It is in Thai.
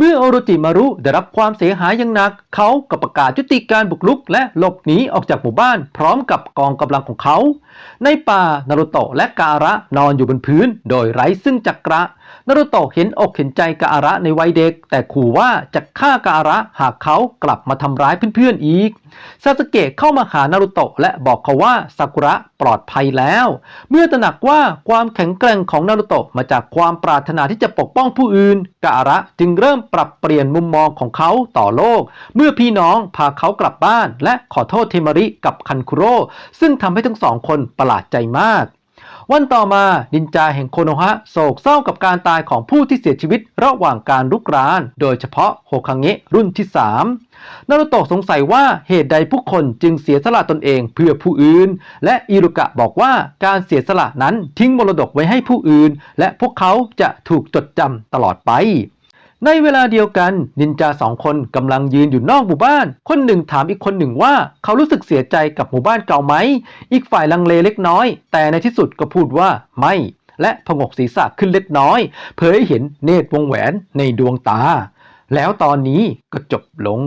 เมื่อโอโรจิมารุได้รับความเสียหายอย่างหนัก เขาก็ประกาศยุติการบุกรุกและหลบหนีออกจากหมู่บ้าน พร้อมกับกองกำลังของเขา ในป่านารุโตะและกาอาระนอนอยู่บนพื้น โดยไร้ซึ่งจักระนารุโตะเห็นอกเห็นใจกาอาระในวัยเด็ก แต่ขู่ว่าจะฆ่ากาอาระหากเขากลับมาทำร้ายเพื่อนๆอีก ซาสเกะเข้ามาหานารุโตะและบอกเขาว่าซากุระปลอดภัยแล้ว เมื่อตระหนักว่าความแข็งแกร่งของนารุโตะมาจากความปรารถนาที่จะปกป้องผู้อื่นกาอาระจึงเริ่มปรับเปลี่ยนมุมมองของเขาต่อโลก เมื่อพี่น้องพาเขากลับบ้าน และขอโทษเทมาริกับคันคุโร่ซึ่งทำให้ทั้งสองคนประหลาดใจมาก วันต่อมานินจาแห่งโคโนฮะโศกเศร้ากับการตายของผู้ที่เสียชีวิตระหว่างการลุกราน โดยเฉพาะโฮคังเงะรุ่นที่ 3 นารุโตะสงสัยว่าเหตุใดผู้คนจึงเสียสละตนเองเพื่อผู้อื่น และอิรุกะบอกว่าการเสียสละนั้นทิ้งมรดกไว้ให้ผู้อื่น และพวกเขาจะถูกจดจำตลอดไป ในเวลาเดียวกันนินจาสองคนกำลังยืนอยู่นอกหมู่บ้าน คนหนึ่งถามอีกคนหนึ่งว่าเขารู้สึกเสียใจกับหมู่บ้านเก่าไหม อีกฝ่ายลังเลเล็กน้อย แต่ในที่สุดก็พูดว่าไม่ และพงกศีรษะขึ้นเล็กน้อย เผยเห็นเนตรวงแหวนในดวงตา แล้วตอนนี้ก็จบลง